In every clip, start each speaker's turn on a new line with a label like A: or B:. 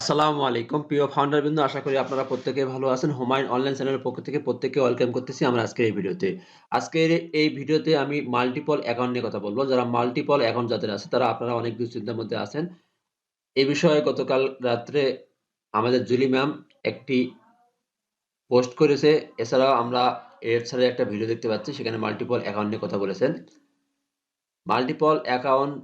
A: আসসালামু আলাইকুম। প্রিয় ফাউন্ডার বিন্দু আশা করি আপনারা প্রত্যেকে ভালো আছেন। হুমায়ুন অনলাইন চ্যানেলের পক্ষ থেকে প্রত্যেককে ওয়েলকাম করতেছি আমরা আজকের এই ভিডিওতে। আজকের এই ভিডিওতে আমি মাল্টিপল অ্যাকাউন্ট নিয়ে কথা বলব। যারা মাল্টিপল অ্যাকাউন্ট যাদের আছে, তারা আপনারা অনেক দুশ্চিন্তার মধ্যে আছেন। এই বিষয়ে গতকাল রাত্রে আমাদের জুলি ম্যাম একটি পোস্ট করেছে। এছাড়াও আমরা এর ছাড়া একটা ভিডিও দেখতে পাচ্ছি, সেখানে মাল্টিপল অ্যাকাউন্ট নিয়ে কথা বলেছেন। মাল্টিপল অ্যাকাউন্ট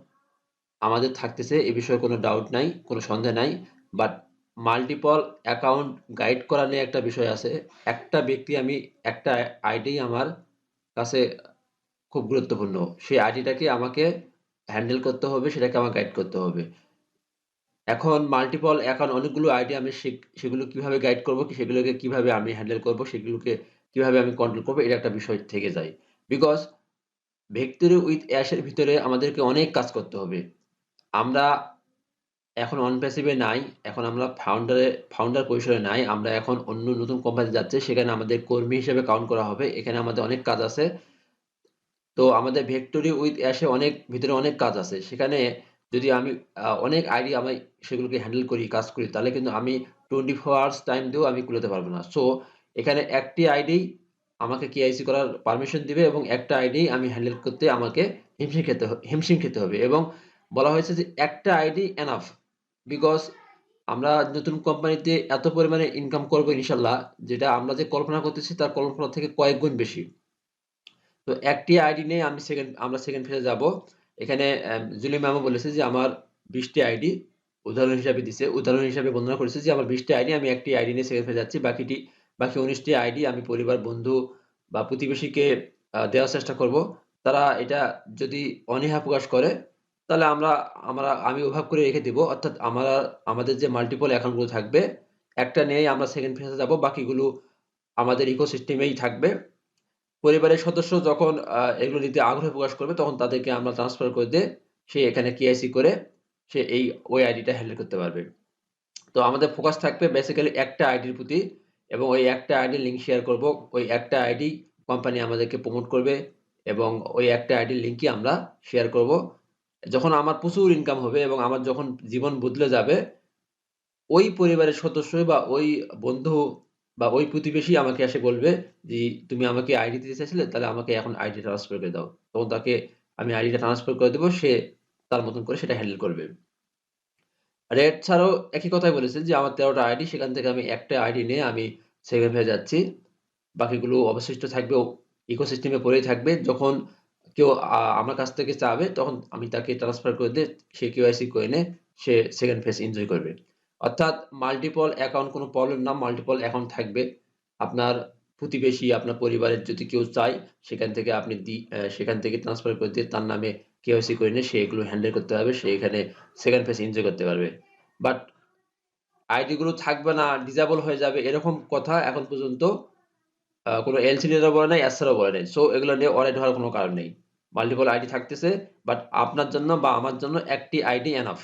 A: আমাদের থাকতেছে, এ বিষয়ে কোনো ডাউট নাই, কোনো সন্দেহ নাই। বাট মাল্টিপল অ্যাকাউন্ট গাইড করা নিয়ে একটা বিষয় আছে। একটা ব্যক্তি আমি, একটা আইডি আমার কাছে খুব গুরুত্বপূর্ণ। সেই আইডিটাকে আমাকে হ্যান্ডেল করতে হবে, সেটাকে আমার গাইড করতে হবে। এখন মাল্টিপল অ্যাকাউন্ট অনেকগুলো আইডি আমি সেগুলো কীভাবে গাইড করব, সেগুলোকে কীভাবে আমি হ্যান্ডেল করব, সেগুলোকে কীভাবে আমি কন্ট্রোল করব, এটা একটা বিষয় থেকে যায়। বিকজ ভেক্টরি উইথ অ্যাশের ভিতরে আমাদেরকে অনেক কাজ করতে হবে। আমরা এখন অন প্যাসিভে নাই, এখন আমরা ফাউন্ডারে ফাউন্ডার পরিসরে নাই, আমরা এখন অন্য নতুন কোম্পানি যাচ্ছে, সেখানে আমাদের কর্মী হিসেবে কাউন্ট করা হবে, এখানে আমাদের অনেক কাজ আছে। তো আমাদের ভেক্টরি উইথ অ্যাশে অনেক, ভিতরে অনেক কাজ আছে, সেখানে যদি আমি অনেক আইডি আমি সেগুলোকে হ্যান্ডেল করি, কাজ করি, তাহলে কিন্তু আমি টোয়েন্টি ফোর আওয়ার্স টাইম দিয়েও আমি কুলাতে পারব না। সো এখানে একটি আইডি আমাকে কেআইসি করার পারমিশন দিবে এবং একটা আইডি আমি হ্যান্ডেল করতে আমাকে হিমশিম খেতে হিমশিম খেতে হবে এবং বলা হয়েছে যে একটা আইডি এনাফ বিকজ আমরা নতুন কোম্পানিতে এত পরিমাণে ইনকাম করব ইনশাল্লাহ, যেটা আমরা যে কল্পনা করতেছি তার কল্পনা থেকে কয়েক গুণ বেশি। তো একটি আইডি নিয়ে আমি সেকেন্ড আমরা সেকেন্ড ফেজে যাব। এখানে জুলি ম্যামও বলেছে যে আমার বিশটি আইডি উদাহরণ হিসাবে দিছে। উদাহরণ হিসাবে বর্ণনা করেছে যে আমার বিশটি আইডি আমি একটি আইডি নিয়ে সেকেন্ড ফেজে যাচ্ছি। বাকিটি, বাকি উনিশটি আইডি আমি পরিবার, বন্ধু বা প্রতিবেশীকে দেওয়ার চেষ্টা করব। তারা এটা যদি অনীহা প্রকাশ করে তাহলে আমরা আমরা, আমি ওভাব করে রেখে দিব। অর্থাৎ আমরা, আমাদের যে মাল্টিপল অ্যাকাউন্টগুলো থাকবে, একটা নিয়েই আমরা সেকেন্ড ফেজে যাব। বাকিগুলো আমাদের ইকোসিস্টেমেই থাকবে। পরিবারের সদস্য যখন এগুলো নিতে আগ্রহ প্রকাশ করবে, তখন তাদেরকে আমরা ট্রান্সফার করে দিয়ে সে এখানে কেআইসি করে সে এই ওই আইডিটা হ্যান্ডেল করতে পারবে। তো আমাদের ফোকাস থাকবে বেসিক্যালি একটা আইডির প্রতি এবং ওই একটা আইডি লিঙ্ক শেয়ার করব। ওই একটা আইডি কোম্পানি আমাদেরকে প্রমোট করবে এবং ওই একটা আইডির লিঙ্কই আমরা শেয়ার করব। যখন আমার প্রচুর ইনকাম হবে এবং আমার যখন জীবন বদলে যাবে, ওই পরিবারের সদস্য বা ওই বন্ধু বা ওই প্রতিবেশী আমাকে এসে বলবে যে, তুমি আমাকে আইডি দিতে চাইছিলে, তাহলে আমাকে এখন আইডি ট্রান্সফার করে দাও। তখন তাকে আমি আইডিটা ট্রান্সফার করে দেবো, সে তার মতন করে সেটা হ্যান্ডেল করবে। রেড ছাড়াও একই কথাই বলেছে যে, আমার তেরোটা আইডি সেখান থেকে আমি একটা আইডি নিয়ে আমি সেকেন্ড হয়ে যাচ্ছি। বাকিগুলো অবশিষ্ট থাকবে ইকোসিস্টেমে পড়েই থাকবে। যখন কেউ আমার কাছ থেকে চাবে, তখন আমি তাকে ট্রান্সফার করে দিয়ে সে কেওয়াইসি করে নে সে সেকেন্ড ফেজ এনজয় করবে। অর্থাৎ মাল্টিপল অ্যাকাউন্ট কোনো প্রবলেম না মাল্টিপল অ্যাকাউন্ট থাকবে। আপনার প্রতিবেশী, আপনার পরিবারের যদি কেউ চায়, সেখান থেকে আপনি দি সেখান থেকে ট্রান্সফার করে দিয়ে তার নামে কেওয়াইসি করে নিয়ে সে এগুলো হ্যান্ডেল করতে পারবে, সে এখানে সেকেন্ড ফেজ এনজয় করতে পারবে। বাট আইডিগুলো থাকবে না ডিজেবল হয়ে যাবে, এরকম কথা এখন পর্যন্ত কোনো এলসিডিরও বলে নাই এসআরও বলে নাই। সো এগুলো নিয়ে অরেড হওয়ার কোনো কারণ নেই। মাল্টিপল আইডি থাকতেছে বাট আপনার জন্য বা আমার জন্য একটি আইডি এনাফ